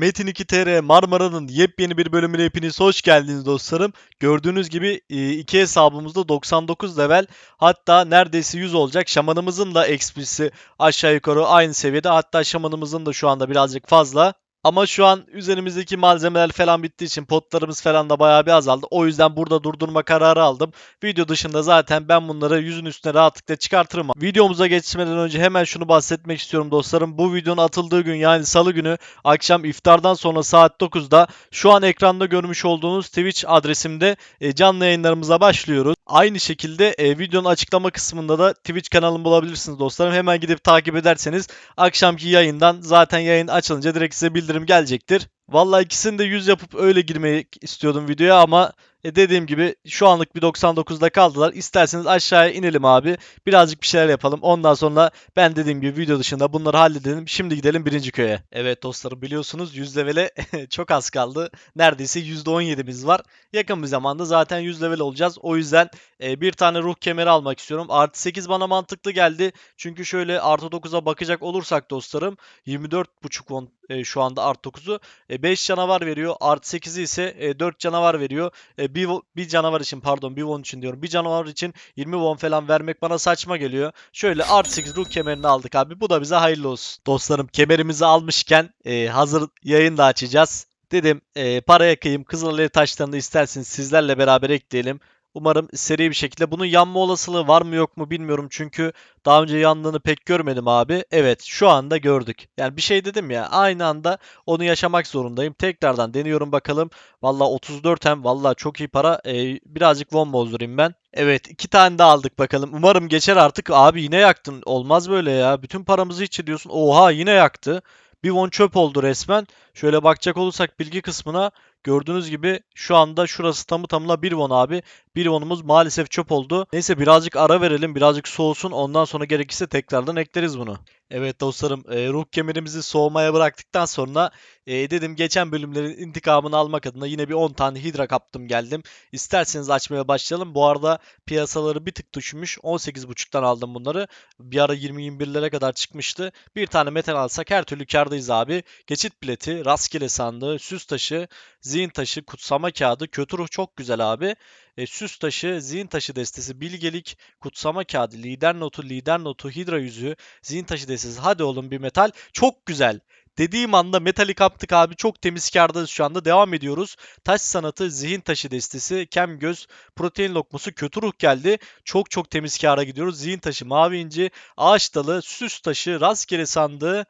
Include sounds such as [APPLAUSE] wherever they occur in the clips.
Metin 2 TR Marmara'nın yepyeni bir bölümüne hepiniz hoş geldiniz dostlarım. Gördüğünüz gibi e, iki hesabımızda 99 level hatta neredeyse 100 olacak. Şamanımızın da XP'si aşağı yukarı aynı seviyede hatta şamanımızın da şu anda birazcık fazla. Ama şu an üzerimizdeki malzemeler falan bittiği için potlarımız falan da bayağı bir azaldı. O yüzden burada durdurma kararı aldım. Video dışında zaten ben bunları yüzün üstüne rahatlıkla çıkartırım. Videomuza geçmeden önce hemen şunu bahsetmek istiyorum dostlarım. Bu videonun atıldığı gün yani salı günü akşam iftardan sonra saat 9'da şu an ekranda görmüş olduğunuz Twitch adresimde e, canlı yayınlarımıza başlıyoruz. Aynı şekilde e, videonun açıklama kısmında da Twitch kanalımı bulabilirsiniz dostlarım. Hemen gidip takip ederseniz akşamki yayından zaten yayın açılınca direkt size bildirim gelecektir. Vallahi ikisini de 100 yapıp öyle girmeyi istiyordum videoya ama e, dediğim gibi şu anlık bir 99'da kaldılar. İsterseniz aşağıya inelim abi. Birazcık bir şeyler yapalım. Ondan sonra ben dediğim gibi video dışında bunları halledelim. Şimdi gidelim birinci köye. Evet dostlarım biliyorsunuz 100 levele [LAUGHS] çok az kaldı. Neredeyse %17'miz var. Yakın bir zamanda zaten 100 level olacağız. O yüzden e, bir tane ruh kemeri almak istiyorum. Artı 8 bana mantıklı geldi. Çünkü şöyle artı 9'a bakacak olursak dostlarım 24.5 won e, şu anda artı 9'u. E, 5 canavar veriyor. Artı 8'i ise e, 4 canavar veriyor. E, bir, bir canavar için pardon bir won için diyorum. Bir canavar için 20 won falan vermek bana saçma geliyor. Şöyle artı 8 ruh kemerini aldık abi. Bu da bize hayırlı olsun. Dostlarım kemerimizi almışken e, hazır yayın da açacağız. Dedim e, paraya kıyım Kızılalev taşlarını isterseniz sizlerle beraber ekleyelim. Umarım seri bir şekilde. Bunun yanma olasılığı var mı yok mu bilmiyorum. Çünkü daha önce yandığını pek görmedim abi. Evet şu anda gördük. Yani bir şey dedim ya aynı anda onu yaşamak zorundayım. Tekrardan deniyorum bakalım. Valla 34 hem valla çok iyi para. Ee, birazcık won bozdurayım ben. Evet iki tane daha aldık bakalım. Umarım geçer artık. Abi yine yaktın. Olmaz böyle ya. Bütün paramızı hiç ediyorsun. Oha yine yaktı. Bir won çöp oldu resmen. Şöyle bakacak olursak bilgi kısmına gördüğünüz gibi şu anda şurası tamı tamına 1 won abi. 1 wonumuz maalesef çöp oldu. Neyse birazcık ara verelim. Birazcık soğusun. Ondan sonra gerekirse tekrardan ekleriz bunu. Evet dostlarım e, ruh kemerimizi soğumaya bıraktıktan sonra e, dedim geçen bölümlerin intikamını almak adına yine bir 10 tane hidra kaptım geldim. İsterseniz açmaya başlayalım. Bu arada piyasaları bir tık düşmüş. 18.5'tan aldım bunları. Bir ara 20-21'lere kadar çıkmıştı. Bir tane metal alsak her türlü kârdayız abi. Geçit bileti, rastgele sandığı, süs taşı, zihin taşı, kutsama kağıdı, kötü ruh çok güzel abi. E, süs taşı, zihin taşı destesi, bilgelik, kutsama kağıdı, lider notu, lider notu, hidra yüzüğü, zihin taşı destesi. Hadi oğlum bir metal. Çok güzel. Dediğim anda metali kaptık abi. Çok temiz kârdayız şu anda. Devam ediyoruz. Taş sanatı, zihin taşı destesi, kem göz, protein lokması, kötü ruh geldi. Çok çok temiz kâra gidiyoruz. Zihin taşı, mavi inci, ağaç dalı, süs taşı, rastgele sandığı,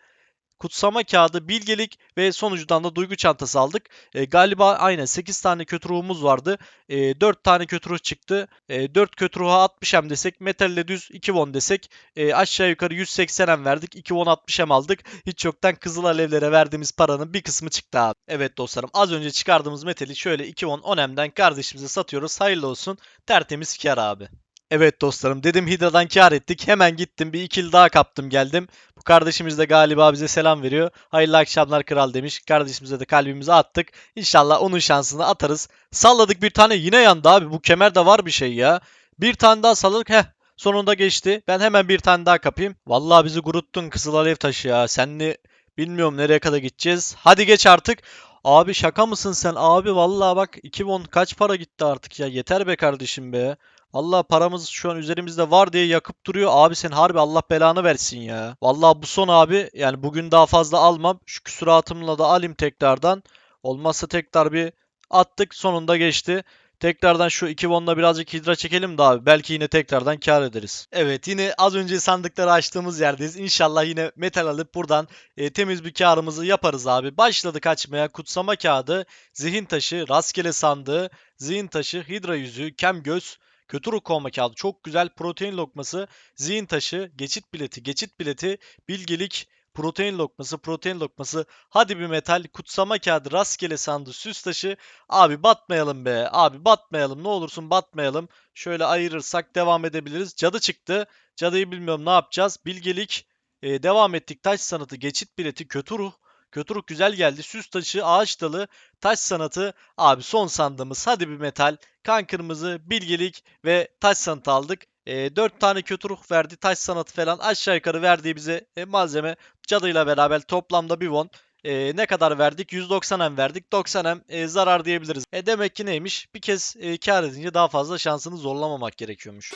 kutsama kağıdı, bilgelik ve sonucudan da duygu çantası aldık. E, galiba aynen 8 tane kötü ruhumuz vardı. E, 4 tane kötü ruh çıktı. E, 4 kötü ruha 60 hem desek, metalle düz 2 won desek e, aşağı yukarı 180 hem verdik. 2 won 60 hem aldık. Hiç yoktan kızıl alevlere verdiğimiz paranın bir kısmı çıktı abi. Evet dostlarım az önce çıkardığımız metali şöyle 2 won 10 hemden kardeşimize satıyoruz. Hayırlı olsun. Tertemiz kar abi. Evet dostlarım dedim Hidra'dan kar ettik. Hemen gittim bir ikili daha kaptım geldim. Bu kardeşimiz de galiba bize selam veriyor. Hayırlı akşamlar kral demiş. Kardeşimize de kalbimizi attık. İnşallah onun şansını atarız. Salladık bir tane yine yandı abi. Bu kemerde var bir şey ya. Bir tane daha salladık. Heh sonunda geçti. Ben hemen bir tane daha kapayım. Vallahi bizi guruttun Kızıl Alev taşı ya. Senli bilmiyorum nereye kadar gideceğiz. Hadi geç artık. Abi şaka mısın sen? Abi vallahi bak 2 won kaç para gitti artık ya. Yeter be kardeşim be. Allah paramız şu an üzerimizde var diye yakıp duruyor. Abi sen harbi Allah belanı versin ya. Vallahi bu son abi yani bugün daha fazla almam. Şu küsuratımla da alayım tekrardan. Olmazsa tekrar bir attık sonunda geçti. Tekrardan şu 2 won'la birazcık hidra çekelim de abi. Belki yine tekrardan kar ederiz. Evet yine az önce sandıkları açtığımız yerdeyiz. İnşallah yine metal alıp buradan e, temiz bir karımızı yaparız abi. Başladık açmaya. Kutsama kağıdı, zihin taşı, rastgele sandığı, zihin taşı, hidra yüzüğü, kem göz, Kötü ruh kovma kağıdı çok güzel. Protein lokması, zihin taşı, geçit bileti, geçit bileti, bilgelik, protein lokması, protein lokması. Hadi bir metal, kutsama kağıdı, rastgele sandığı, süs taşı. Abi batmayalım be. Abi batmayalım. Ne olursun batmayalım. Şöyle ayırırsak devam edebiliriz. Cadı çıktı. Cadıyı bilmiyorum ne yapacağız. Bilgelik. Ee, devam ettik. Taş sanatı, geçit bileti, kötü ruh. Kötü ruh güzel geldi. Süs taşı, ağaç dalı, taş sanatı. Abi son sandığımız. Hadi bir metal kan kırmızı, bilgelik ve taş sanatı aldık. E, 4 tane kötü ruh verdi. Taş sanatı falan aşağı yukarı verdiği bize e, malzeme cadıyla beraber toplamda bir won. E, ne kadar verdik? 190 M verdik. 90 M e, zarar diyebiliriz. E demek ki neymiş? Bir kez e, kar edince daha fazla şansını zorlamamak gerekiyormuş.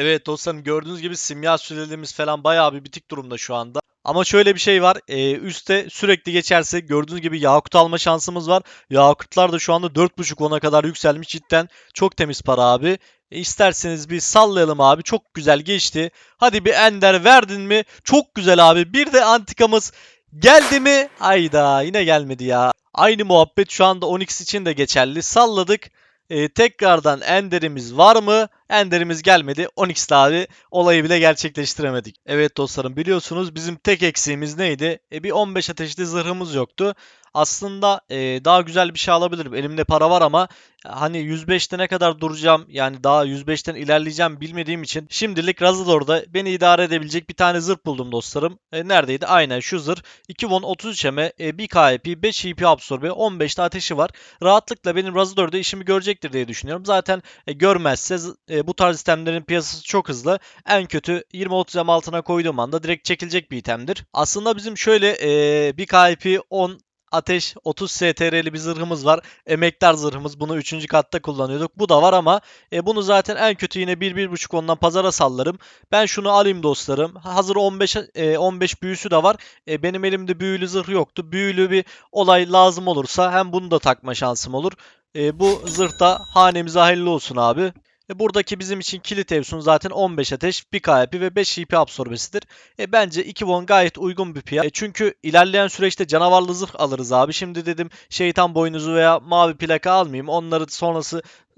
Evet dostlarım gördüğünüz gibi simya sürelerimiz falan bayağı bir bitik durumda şu anda. Ama şöyle bir şey var. E, üste sürekli geçerse gördüğünüz gibi Yakut alma şansımız var. Yakutlar da şu anda 4.5 ona kadar yükselmiş. Cidden çok temiz para abi. E, isterseniz bir sallayalım abi. Çok güzel geçti. Hadi bir Ender verdin mi? Çok güzel abi. Bir de antikamız geldi mi? Ayda yine gelmedi ya. Aynı muhabbet şu anda Onyx için de geçerli. Salladık. E, tekrardan Ender'imiz var mı? Ender'imiz gelmedi. Onyx'le abi olayı bile gerçekleştiremedik. Evet dostlarım biliyorsunuz bizim tek eksiğimiz neydi? E, bir 15 ateşli zırhımız yoktu. Aslında e, daha güzel bir şey alabilirim. Elimde para var ama hani 105'te ne kadar duracağım yani daha 105'ten ilerleyeceğim bilmediğim için şimdilik Razador'da beni idare edebilecek bir tane zırh buldum dostlarım. E, neredeydi? Aynen şu zırh. 2 won 33 eme, e, 1 KP, 5 EP absorbe, 15'te ateşi var. Rahatlıkla benim Razador'da işimi görecektir diye düşünüyorum. Zaten e, görmezse e, bu tarz itemlerin piyasası çok hızlı. En kötü 20-30 em altına koyduğum anda direkt çekilecek bir itemdir. Aslında bizim şöyle e, bir KP 10 ateş 30 STR'li bir zırhımız var. Emektar zırhımız. Bunu 3. katta kullanıyorduk. Bu da var ama e, bunu zaten en kötü yine 1-1.5 ondan pazara sallarım. Ben şunu alayım dostlarım. Hazır 15 e, 15 büyüsü de var. E, benim elimde büyülü zırh yoktu. Büyülü bir olay lazım olursa hem bunu da takma şansım olur. E, bu zırh da hanemize hayırlı olsun abi. E, buradaki bizim için kilit evsun zaten 15 ateş, 1 KP ve 5 EP absorbesidir. E, bence 2 won gayet uygun bir fiyat. E, çünkü ilerleyen süreçte canavarlı zırh alırız abi. Şimdi dedim şeytan boynuzu veya mavi plaka almayayım. Onları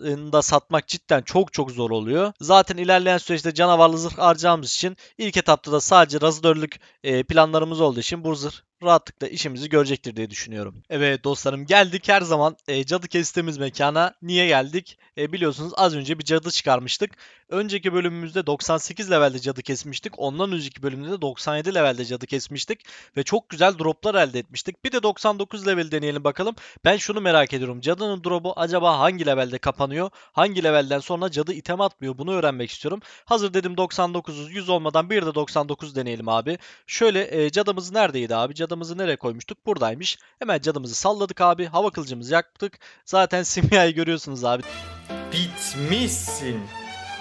sonrasında satmak cidden çok çok zor oluyor. Zaten ilerleyen süreçte canavarlı zırh harcayacağımız için ilk etapta da sadece razıdörlük e, planlarımız olduğu için bu zırh rahatlıkla işimizi görecektir diye düşünüyorum. Evet dostlarım geldik her zaman e, cadı kestiğimiz mekana. Niye geldik? E, biliyorsunuz az önce bir cadı çıkarmıştık. Önceki bölümümüzde 98 levelde cadı kesmiştik. Ondan önceki bölümde de 97 levelde cadı kesmiştik. Ve çok güzel droplar elde etmiştik. Bir de 99 level deneyelim bakalım. Ben şunu merak ediyorum. Cadının drop'u acaba hangi levelde kapanıyor? Hangi levelden sonra cadı item atmıyor? Bunu öğrenmek istiyorum. Hazır dedim 99'uz 100 olmadan bir de 99 deneyelim abi. Şöyle e, cadımız neredeydi abi? Cadımızı nereye koymuştuk? Buradaymış. Hemen cadımızı salladık abi. Hava kılıcımızı yaktık. Zaten [LAUGHS] simyayı görüyorsunuz abi. Bitmişsin.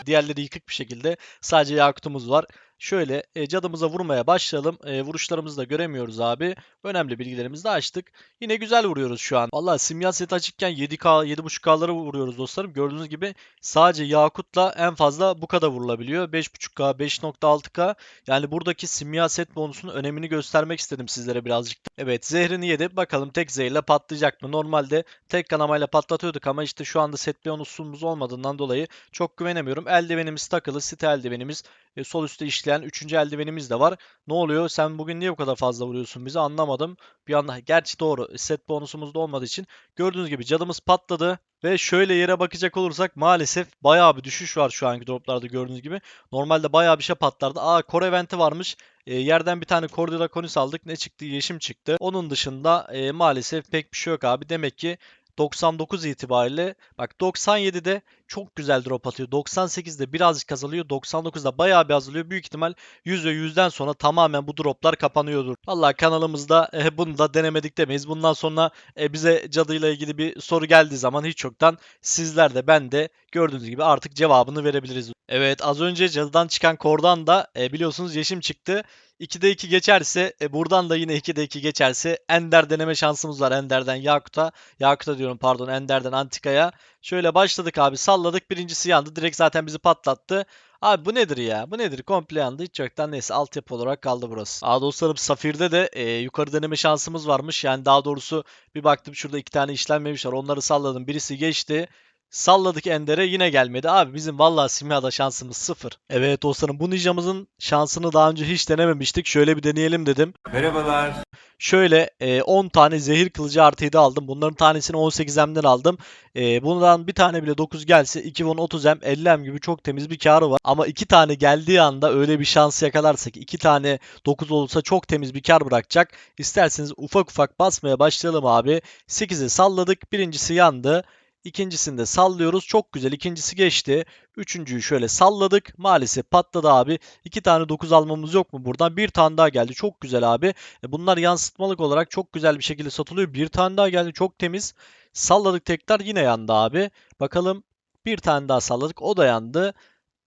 Diğerleri yıkık bir şekilde sadece yakutumuz var. Şöyle e, cadımıza vurmaya başlayalım. E, vuruşlarımızı da göremiyoruz abi. Önemli bilgilerimizi de açtık. Yine güzel vuruyoruz şu an. Valla simya set açıkken 7K, 7.5K'ları vuruyoruz dostlarım. Gördüğünüz gibi sadece yakutla en fazla bu kadar vurulabiliyor. 5.5K, 5.6K. Yani buradaki simya set bonusunun önemini göstermek istedim sizlere birazcık. Evet zehrini yedi. Bakalım tek zehirle patlayacak mı? Normalde tek kanamayla patlatıyorduk ama işte şu anda set bonusumuz olmadığından dolayı çok güvenemiyorum. Eldivenimiz takılı. Site eldivenimiz. E, sol üstte işleyen 3. eldivenimiz de var. Ne oluyor? Sen bugün niye bu kadar fazla vuruyorsun bizi anlamadım. Bir anda gerçi doğru set bonusumuz da olmadığı için gördüğünüz gibi cadımız patladı. Ve şöyle yere bakacak olursak maalesef bayağı bir düşüş var şu anki droplarda gördüğünüz gibi. Normalde bayağı bir şey patlardı. Aa core eventi varmış. E, yerden bir tane Cordula Conis aldık. Ne çıktı? Yeşim çıktı. Onun dışında e, maalesef pek bir şey yok abi. Demek ki 99 itibariyle bak 97'de çok güzel drop atıyor. 98'de birazcık azalıyor. 99'da bayağı bir azalıyor. Büyük ihtimal 100 ve 100'den sonra tamamen bu droplar kapanıyordur. Vallahi kanalımızda e, bunu da denemedik demeyiz. Bundan sonra e, bize cadıyla ilgili bir soru geldiği zaman hiç yoktan sizler de ben de gördüğünüz gibi artık cevabını verebiliriz. Evet az önce cadıdan çıkan kordan da e, biliyorsunuz yeşim çıktı. 2'de 2 geçerse e, buradan da yine 2'de 2 geçerse Ender deneme şansımız var. Ender'den Yakut'a. Yakut'a diyorum pardon Ender'den Antika'ya. Şöyle başladık abi salladık. Birincisi yandı. Direkt zaten bizi patlattı. Abi bu nedir ya? Bu nedir? Komple yandı. Hiç yoktan neyse altyapı olarak kaldı burası. Aa dostlarım Safir'de de e, yukarı deneme şansımız varmış. Yani daha doğrusu bir baktım şurada iki tane işlenmemiş var. Onları salladım. Birisi geçti. Salladık Ender'e yine gelmedi. Abi bizim vallahi simyada şansımız sıfır. Evet dostlarım bu ninjamızın şansını daha önce hiç denememiştik. Şöyle bir deneyelim dedim. Merhabalar. Şöyle e, 10 tane zehir kılıcı artı 7 aldım. Bunların tanesini 18M'den aldım. E, bundan bir tane bile 9 gelse 2 won 30M 50M gibi çok temiz bir karı var. Ama 2 tane geldiği anda öyle bir şans yakalarsak 2 tane 9 olursa çok temiz bir kar bırakacak. İsterseniz ufak ufak basmaya başlayalım abi. 8'i salladık. Birincisi yandı. İkincisinde sallıyoruz. Çok güzel. İkincisi geçti. Üçüncüyü şöyle salladık. Maalesef patladı abi. İki tane 9 almamız yok mu buradan? Bir tane daha geldi. Çok güzel abi. E, Bunlar yansıtmalık olarak çok güzel bir şekilde satılıyor. Bir tane daha geldi. Çok temiz. Salladık tekrar yine yandı abi. Bakalım bir tane daha salladık. O da yandı.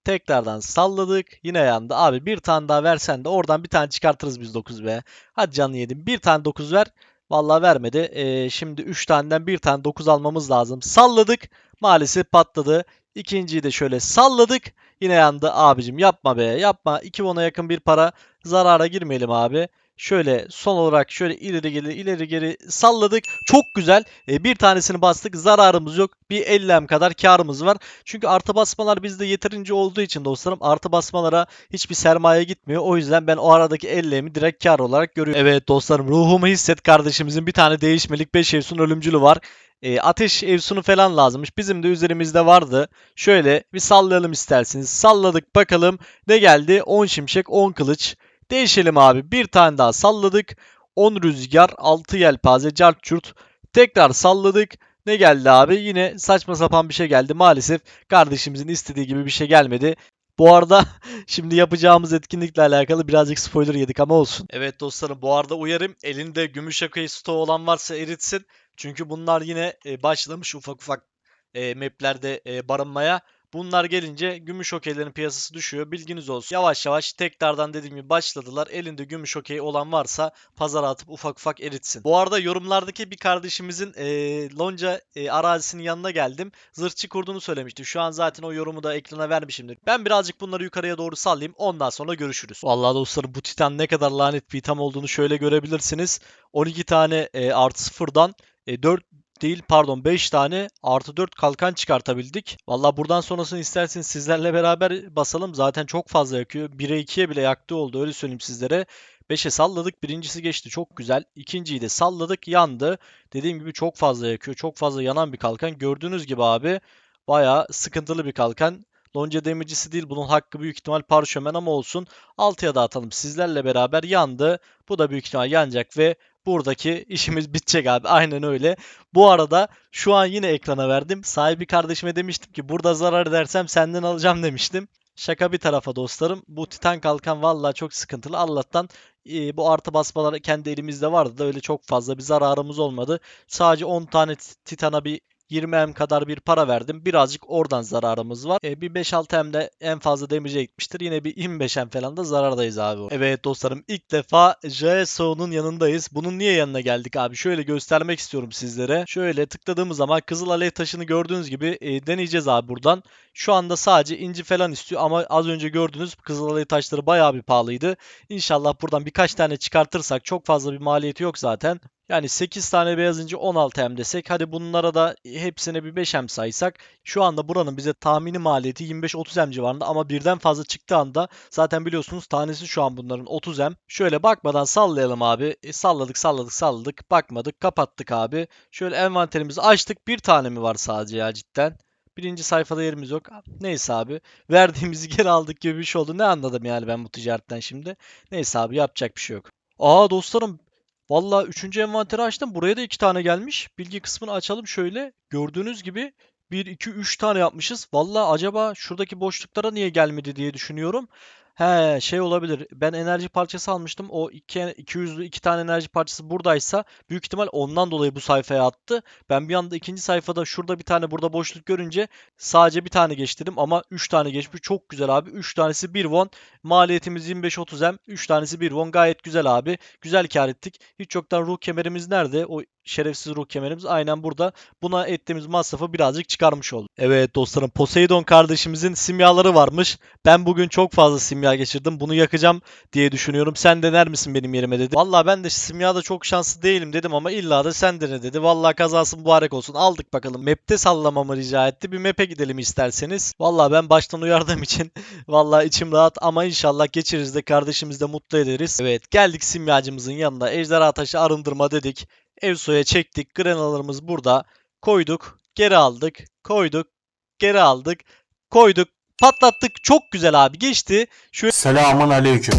Tekrardan salladık. Yine yandı. Abi bir tane daha versen de oradan bir tane çıkartırız biz 9 be. Hadi canlı yedim. Bir tane 9 ver. Vallahi vermedi. Ee, şimdi 3 taneden bir tane 9 almamız lazım. Salladık. Maalesef patladı. İkinciyi de şöyle salladık. Yine yandı. Abicim yapma be. Yapma. 2 won'a yakın bir para. Zarara girmeyelim abi. Şöyle son olarak şöyle ileri geri ileri geri salladık. Çok güzel. Ee, bir tanesini bastık. Zararımız yok. Bir 50M kadar karımız var. Çünkü artı basmalar bizde yeterince olduğu için dostlarım artı basmalara hiçbir sermaye gitmiyor. O yüzden ben o aradaki 50'mi direkt kar olarak görüyorum. Evet dostlarım ruhumu hisset kardeşimizin bir tane değişmelik 5 evsun ölümcülü var. E, ateş evsunu falan lazımmış. Bizim de üzerimizde vardı. Şöyle bir sallayalım isterseniz. Salladık bakalım ne geldi? 10 şimşek 10 kılıç. Değişelim abi. Bir tane daha salladık. 10 rüzgar 6 yelpaze cart çurt. Tekrar salladık. Ne geldi abi? Yine saçma sapan bir şey geldi. Maalesef kardeşimizin istediği gibi bir şey gelmedi. Bu arada [LAUGHS] şimdi yapacağımız etkinlikle alakalı birazcık spoiler yedik ama olsun. Evet dostlarım bu arada uyarım elinde gümüş akayı stoğu olan varsa eritsin. Çünkü bunlar yine e, başlamış ufak ufak e, maplerde e, barınmaya. Bunlar gelince gümüş okeylerin piyasası düşüyor. Bilginiz olsun. Yavaş yavaş tekrardan dediğim gibi başladılar. Elinde gümüş okey olan varsa pazara atıp ufak ufak eritsin. Bu arada yorumlardaki bir kardeşimizin e, lonca e, arazisinin yanına geldim. Zırhçı kurduğunu söylemişti. Şu an zaten o yorumu da ekrana vermişimdir. Ben birazcık bunları yukarıya doğru sallayayım. Ondan sonra görüşürüz. Vallahi dostlarım bu titan ne kadar lanet bir item olduğunu şöyle görebilirsiniz. 12 tane e, artı sıfırdan e, 4 değil pardon 5 tane artı 4 kalkan çıkartabildik. Valla buradan sonrasını isterseniz sizlerle beraber basalım. Zaten çok fazla yakıyor. 1'e 2'ye bile yaktığı oldu öyle söyleyeyim sizlere. 5'e salladık. Birincisi geçti. Çok güzel. İkinciyi de salladık. Yandı. Dediğim gibi çok fazla yakıyor. Çok fazla yanan bir kalkan. Gördüğünüz gibi abi bayağı sıkıntılı bir kalkan. Lonca demircisi değil. Bunun hakkı büyük ihtimal parşömen ama olsun. 6'ya da atalım. Sizlerle beraber yandı. Bu da büyük ihtimal yanacak ve buradaki işimiz bitecek abi. Aynen öyle. Bu arada şu an yine ekrana verdim. Sahibi kardeşime demiştim ki burada zarar edersem senden alacağım demiştim. Şaka bir tarafa dostlarım. Bu Titan kalkan vallahi çok sıkıntılı. Allah'tan e, bu artı basmalar kendi elimizde vardı da öyle çok fazla bir zararımız olmadı. Sadece 10 tane Titan'a bir 20M kadar bir para verdim. Birazcık oradan zararımız var. E, bir 5-6M de en fazla damage'e gitmiştir. Yine bir 25M falan da zarardayız abi. Evet dostlarım ilk defa JSO'nun yanındayız. Bunun niye yanına geldik abi? Şöyle göstermek istiyorum sizlere. Şöyle tıkladığımız zaman Kızıl Alev taşını gördüğünüz gibi e, deneyeceğiz abi buradan. Şu anda sadece inci falan istiyor ama az önce gördüğünüz Kızıl Alev taşları bayağı bir pahalıydı. İnşallah buradan birkaç tane çıkartırsak çok fazla bir maliyeti yok zaten. Yani 8 tane beyaz inci 16 M desek. Hadi bunlara da hepsine bir 5 M saysak. Şu anda buranın bize tahmini maliyeti 25-30 M civarında ama birden fazla çıktığı anda zaten biliyorsunuz tanesi şu an bunların 30 M. Şöyle bakmadan sallayalım abi. E, salladık salladık salladık. Bakmadık kapattık abi. Şöyle envanterimizi açtık. Bir tane mi var sadece ya cidden? Birinci sayfada yerimiz yok. Neyse abi. Verdiğimizi [LAUGHS] geri aldık gibi bir şey oldu. Ne anladım yani ben bu ticaretten şimdi. Neyse abi yapacak bir şey yok. Aa dostlarım Valla 3. envanteri açtım. Buraya da 2 tane gelmiş. Bilgi kısmını açalım şöyle. Gördüğünüz gibi 1, 2, 3 tane yapmışız. Valla acaba şuradaki boşluklara niye gelmedi diye düşünüyorum. He şey olabilir. Ben enerji parçası almıştım. O 2 200'lü 2 tane enerji parçası buradaysa büyük ihtimal ondan dolayı bu sayfaya attı. Ben bir anda ikinci sayfada şurada bir tane burada boşluk görünce sadece bir tane geçtirdim ama 3 tane geçmiş. Çok güzel abi. 3 tanesi 1 won. Maliyetimiz 25-30 M. 3 tanesi 1 won. Gayet güzel abi. Güzel kar ettik. Hiç yoktan ruh kemerimiz nerede? O şerefsiz ruh kemerimiz aynen burada. Buna ettiğimiz masrafı birazcık çıkarmış olduk. Evet dostlarım Poseidon kardeşimizin simyaları varmış. Ben bugün çok fazla simya geçirdim. Bunu yakacağım diye düşünüyorum. Sen dener misin benim yerime dedi. Valla ben de simyada çok şanslı değilim dedim ama illa da sen dene dedi. Valla kazası mübarek olsun. Aldık bakalım. Map'te sallamamı rica etti. Bir map'e gidelim isterseniz. Valla ben baştan uyardığım [LAUGHS] için valla içim rahat ama inşallah geçiririz de kardeşimizi de mutlu ederiz. Evet geldik simyacımızın yanına. Ejderha taşı arındırma dedik. Evso'ya çektik. Granalarımız burada. Koyduk. Geri aldık. Koyduk. Geri aldık. Koyduk. Patlattık. Çok güzel abi. Geçti. Selamun aleyküm.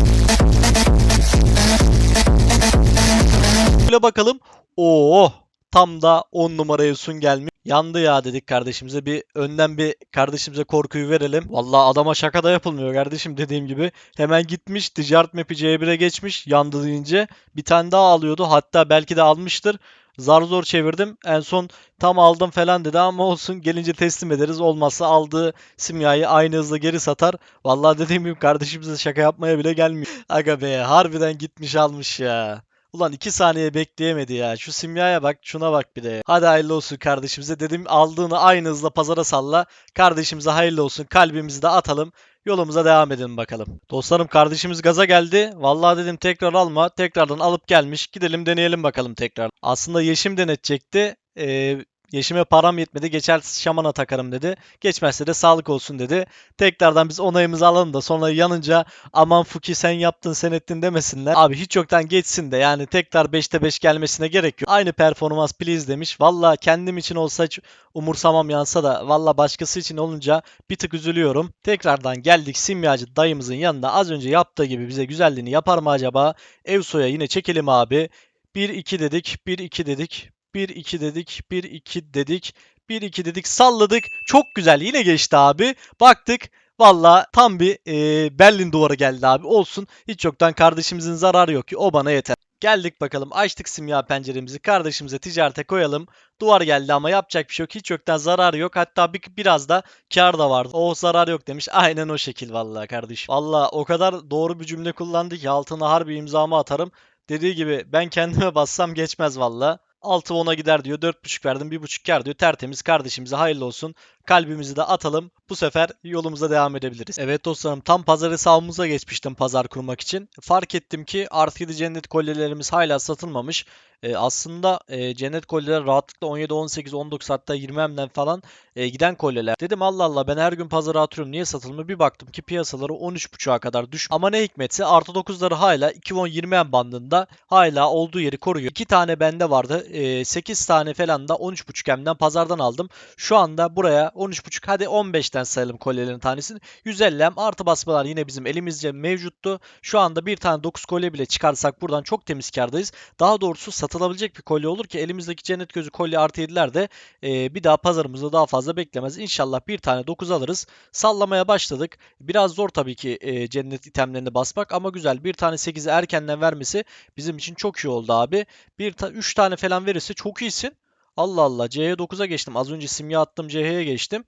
Şöyle bakalım. Oo. Tam da 10 numaraya sun gelmiş. Yandı ya dedik kardeşimize. Bir önden bir kardeşimize korkuyu verelim. Vallahi adama şaka da yapılmıyor kardeşim dediğim gibi. Hemen gitmiş ticaret map'i C1'e geçmiş yandı deyince. Bir tane daha alıyordu. Hatta belki de almıştır. Zar zor çevirdim. En son tam aldım falan dedi ama olsun gelince teslim ederiz. Olmazsa aldığı simyayı aynı hızla geri satar. Vallahi dediğim gibi kardeşimize şaka yapmaya bile gelmiyor. Aga be harbiden gitmiş almış ya. Ulan 2 saniye bekleyemedi ya. Şu simyaya bak, şuna bak bir de. Hadi hayırlı olsun kardeşimize. Dedim aldığını aynı hızla pazara salla. Kardeşimize hayırlı olsun. Kalbimizi de atalım. Yolumuza devam edelim bakalım. Dostlarım kardeşimiz gaza geldi. Vallahi dedim tekrar alma. Tekrardan alıp gelmiş. Gidelim deneyelim bakalım tekrar. Aslında Yeşim denetecekti. Ee, Yeşime param yetmedi. Geçer şamana takarım dedi. Geçmezse de sağlık olsun dedi. Tekrardan biz onayımızı alalım da sonra yanınca aman Fuki sen yaptın sen ettin demesinler. Abi hiç yoktan geçsin de yani tekrar 5'te 5 gelmesine gerek yok. Aynı performans please demiş. Valla kendim için olsa hiç umursamam yansa da valla başkası için olunca bir tık üzülüyorum. Tekrardan geldik simyacı dayımızın yanına az önce yaptığı gibi bize güzelliğini yapar mı acaba? Evso'ya yine çekelim abi. 1-2 dedik, 1-2 dedik, 1-2 dedik, 1-2 dedik, 1-2 dedik, salladık. Çok güzel yine geçti abi. Baktık Valla tam bir e, Berlin duvarı geldi abi. Olsun. Hiç yoktan kardeşimizin zararı yok ki. O bana yeter. Geldik bakalım. Açtık simya penceremizi. Kardeşimize ticarete koyalım. Duvar geldi ama yapacak bir şey yok. Hiç yoktan zararı yok. Hatta bir, biraz da kar da vardı. O zarar yok demiş. Aynen o şekil vallahi kardeşim. Valla o kadar doğru bir cümle kullandı ki altına harbi imzamı atarım. Dediği gibi ben kendime bassam geçmez valla. 6 10'a gider diyor. 4.5 verdim. 1.5 kar diyor. Tertemiz kardeşimize hayırlı olsun. Kalbimizi de atalım. Bu sefer yolumuza devam edebiliriz. Evet dostlarım tam pazar hesabımıza geçmiştim pazar kurmak için. Fark ettim ki artı 7 cennet kolyelerimiz hala satılmamış. Ee, aslında e, cennet kolyeler rahatlıkla 17, 18, 19 hatta 20 M'den falan e, giden kolyeler. Dedim Allah Allah ben her gün pazara atıyorum niye satılmıyor? Bir baktım ki piyasaları 13.5'a kadar düş. Ama ne hikmetse artı 9'ları hala 2.10-20 M bandında hala olduğu yeri koruyor. 2 tane bende vardı. E, 8 tane falan da 13.5 M'den pazardan aldım. Şu anda buraya 13.5 hadi 15'ten sayalım kolyelerin tanesini. 150 M artı basmalar yine bizim elimizce mevcuttu. Şu anda bir tane 9 kolye bile çıkarsak buradan çok temiz kardayız. Daha doğrusu satılabilecek bir kolye olur ki elimizdeki cennet gözü kolye artı 7'ler de e, bir daha pazarımızda daha fazla beklemez. İnşallah bir tane 9 alırız. Sallamaya başladık. Biraz zor tabii ki e, cennet itemlerini basmak ama güzel. Bir tane 8'i erkenden vermesi bizim için çok iyi oldu abi. Bir ta 3 tane falan verirse çok iyisin. Allah Allah C'ye 9'a geçtim. Az önce simya attım C'ye geçtim.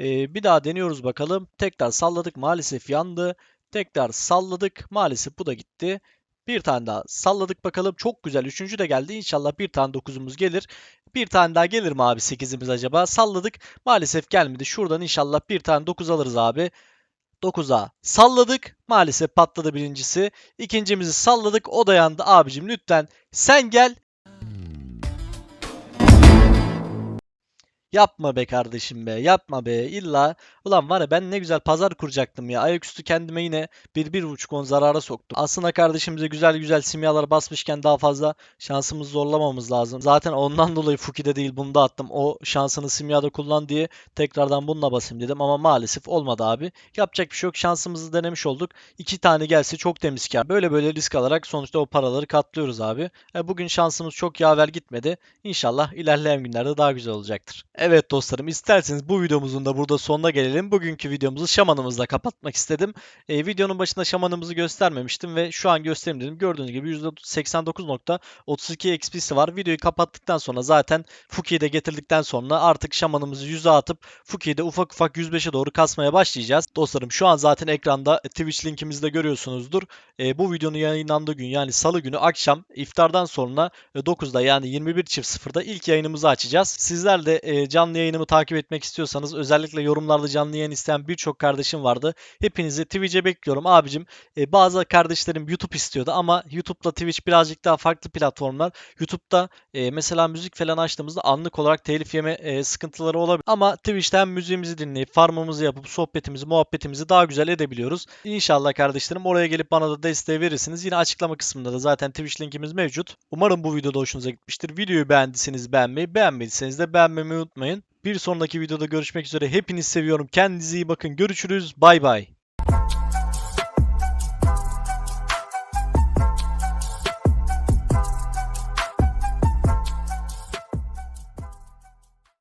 Ee, bir daha deniyoruz bakalım. Tekrar salladık maalesef yandı. Tekrar salladık maalesef bu da gitti. Bir tane daha salladık bakalım. Çok güzel. Üçüncü de geldi. İnşallah bir tane 9'umuz gelir. Bir tane daha gelir mi abi 8'imiz acaba? Salladık. Maalesef gelmedi. Şuradan inşallah bir tane 9 alırız abi. 9'a salladık. Maalesef patladı birincisi. İkincimizi salladık. O da yandı. Abicim lütfen sen gel. Yapma be kardeşim be. Yapma be. İlla. Ulan var ya ben ne güzel pazar kuracaktım ya. Ayaküstü kendime yine bir bir buçuk on zarara soktum. Aslında kardeşimize güzel güzel simyalar basmışken daha fazla şansımızı zorlamamız lazım. Zaten ondan dolayı Fuki'de değil bunda attım. O şansını simyada kullan diye tekrardan bununla basayım dedim ama maalesef olmadı abi. Yapacak bir şey yok. Şansımızı denemiş olduk. İki tane gelse çok temiz kar. Böyle böyle risk alarak sonuçta o paraları katlıyoruz abi. E, bugün şansımız çok yaver gitmedi. İnşallah ilerleyen günlerde daha güzel olacaktır. Evet dostlarım isterseniz bu videomuzun da burada sonuna gelelim. Bugünkü videomuzu şamanımızla kapatmak istedim. E, videonun başında şamanımızı göstermemiştim ve şu an göstereyim dedim. Gördüğünüz gibi %89.32 XP'si var. Videoyu kapattıktan sonra zaten Fuki'yi de getirdikten sonra artık şamanımızı 100'e atıp Fuki'yi de ufak ufak 105'e doğru kasmaya başlayacağız. Dostlarım şu an zaten ekranda Twitch linkimizi de görüyorsunuzdur. E, bu videonun yayınlandığı gün yani salı günü akşam iftardan sonra e, 9'da yani 21.00'da ilk yayınımızı açacağız. Sizler de e, canlı yayınımı takip etmek istiyorsanız özellikle yorumlarda canlı yayın isteyen birçok kardeşim vardı. Hepinizi Twitch'e bekliyorum abicim. E, bazı kardeşlerim YouTube istiyordu ama YouTube'la Twitch birazcık daha farklı platformlar. YouTube'da e, mesela müzik falan açtığımızda anlık olarak telif yeme e, sıkıntıları olabilir. Ama Twitch'ten müziğimizi dinleyip farmımızı yapıp sohbetimizi, muhabbetimizi daha güzel edebiliyoruz. İnşallah kardeşlerim oraya gelip bana da desteği verirsiniz. Yine açıklama kısmında da zaten Twitch linkimiz mevcut. Umarım bu videoda hoşunuza gitmiştir. Videoyu beğendiyseniz beğenmeyi, beğenmediyseniz de beğenmeyi unutmayın. Bir sonraki videoda görüşmek üzere. Hepinizi seviyorum. Kendinize iyi bakın. Görüşürüz. Bay bay.